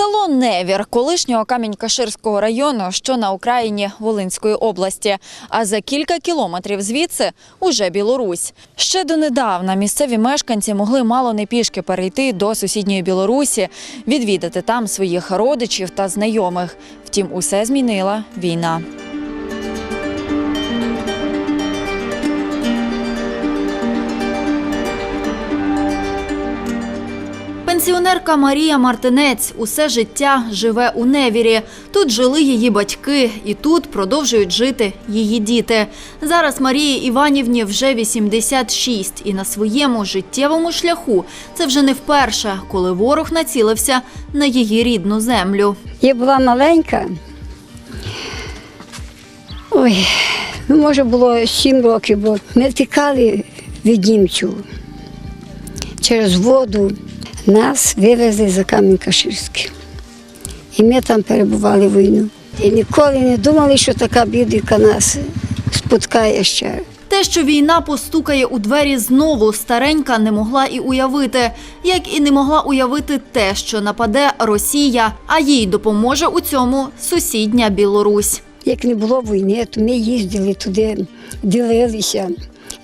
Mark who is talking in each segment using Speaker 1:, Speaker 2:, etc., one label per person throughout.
Speaker 1: Село Невір колишнього Камінь-Каширського району, що на Україні Волинської області. А за кілька кілометрів звідси уже Білорусь. Ще донедавна місцеві мешканці могли мало не пішки перейти до сусідньої Білорусі, відвідати там своїх родичів та знайомих. Втім, усе змінила війна. Пенсіонерка Марія Мартинець усе життя живе у Невірі. Тут жили її батьки, і тут продовжують жити її діти. Зараз Марії Іванівні вже 86, і на своєму життєвому шляху це вже не вперше, коли ворог націлився на її рідну землю.
Speaker 2: Я була маленька. Ой, ну, може було сім років, бо ми втікали від німців через воду. Нас вивезли за Камінь-Каширський. І ми там перебували війну. І ніколи не думали, що така бідка нас споткає ще.
Speaker 1: Те, що війна постукає у двері знову, старенька не могла і уявити, як і не могла уявити те, що нападе Росія, а їй допоможе у цьому сусідня Білорусь.
Speaker 2: Як не було війни, то ми їздили туди, ділилися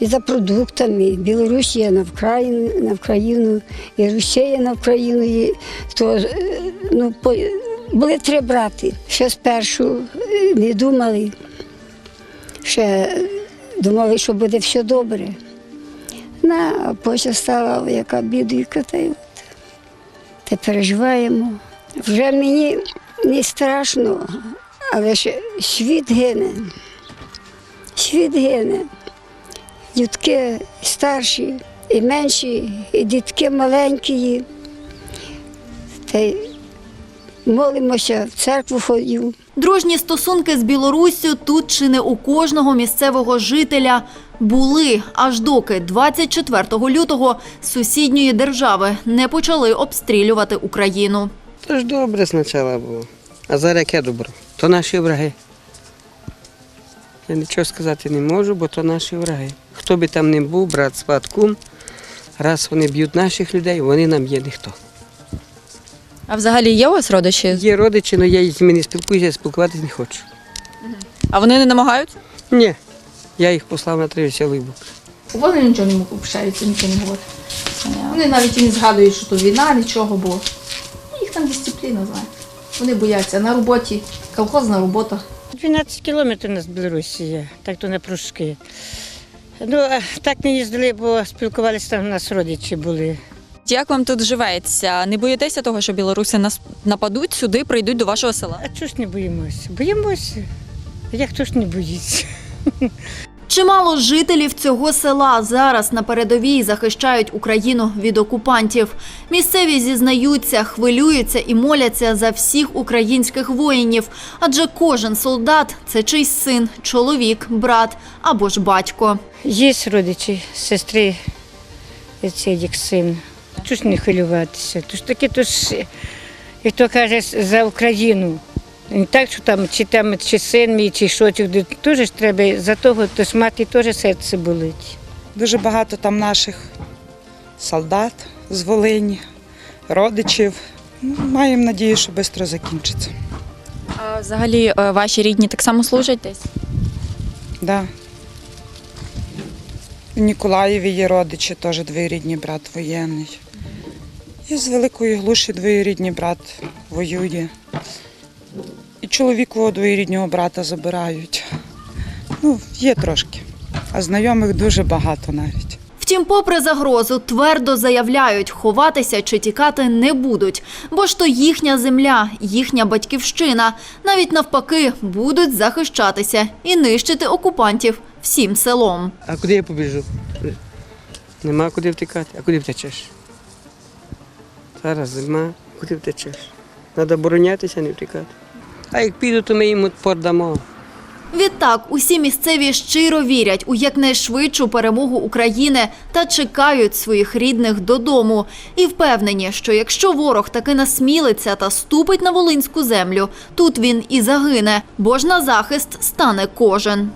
Speaker 2: і за продуктами. Білорусія на Вкраїну, на Вкраїну, і Росія на Вкраїну. І, то, е, ну, по, були три брати. Ще спершу е, не думали, ще думали, що буде все добре. На, а потім стала яка бідуйка, та от. Та переживаємо. Вже мені не страшно, але ж світ гине. Світ гине. Дітки старші і менші, і дітки маленькі. Та й молимося, в церкву ходимо.
Speaker 1: Дружні стосунки з Білоруссю тут чи не у кожного місцевого жителя були, аж доки 24 лютого з сусідньої держави не почали обстрілювати Україну.
Speaker 3: То ж добре спочатку було. А зараз яке добро? То наші враги. Я нічого сказати не можу, бо то наші враги. Хто би там не був, брат, сват, кум, раз вони б'ють наших людей, вони нам є ніхто.
Speaker 1: А взагалі є у вас родичі?
Speaker 3: Є родичі, але я з ними не спілкуюся, спілкуватися не хочу.
Speaker 1: А вони не намагаються?
Speaker 3: Ні. Я їх послав на три веселий бук.
Speaker 4: Вони нічого не общаються, нічого не говорять. Вони навіть і не згадують, що то війна, нічого, бо їх там дисципліна, знаєте. Вони бояться на роботі, колхозна робота.
Speaker 5: 12 кілометрів у нас Білорусі є, так то не пружки. Ну, так не їздили, бо спілкувалися там у нас родичі були.
Speaker 1: Як вам тут живеться? Не боїтеся того, що білоруси нас нападуть сюди, прийдуть до вашого села?
Speaker 5: А чого ж не боїмося? Боїмося. Як хто ж не боїться?
Speaker 1: Чимало жителів цього села зараз на передовій захищають Україну від окупантів. Місцеві зізнаються, хвилюються і моляться за всіх українських воїнів, адже кожен солдат це чийсь син, чоловік, брат або ж батько.
Speaker 5: Є родичі, сестри, цей як син. Ж не хвилюватися? Тож таки, то ж, як то каже, за Україну. Не так, що там чи там чи син мій, чи що, чи теж ж треба за того, то ж мати теж серце болить.
Speaker 6: Дуже багато там наших солдат з Волині, родичів. Ну, Маємо надію, що швидко закінчиться.
Speaker 1: А взагалі е, ваші рідні так само служать десь?
Speaker 6: Да. В Ніколаєві є родичі, теж двоюрідний брат воєнний. І з Великої Глуші двоюрідний брат воює. І чоловікового двоюріднього брата забирають. Ну, є трошки. А знайомих дуже багато навіть.
Speaker 1: Втім, попри загрозу, твердо заявляють, ховатися чи тікати не будуть, бо ж то їхня земля, їхня батьківщина. Навіть навпаки будуть захищатися і нищити окупантів всім селом.
Speaker 3: А куди я побіжу? Нема куди втікати. А куди втечеш? Зараз зима, куди втечеш? Треба оборонятися, не втікати. А як піду, то ми їм подамо.
Speaker 1: Відтак, усі місцеві щиро вірять у якнайшвидшу перемогу України та чекають своїх рідних додому. І впевнені, що якщо ворог таки насмілиться та ступить на волинську землю, тут він і загине, бо ж на захист стане кожен.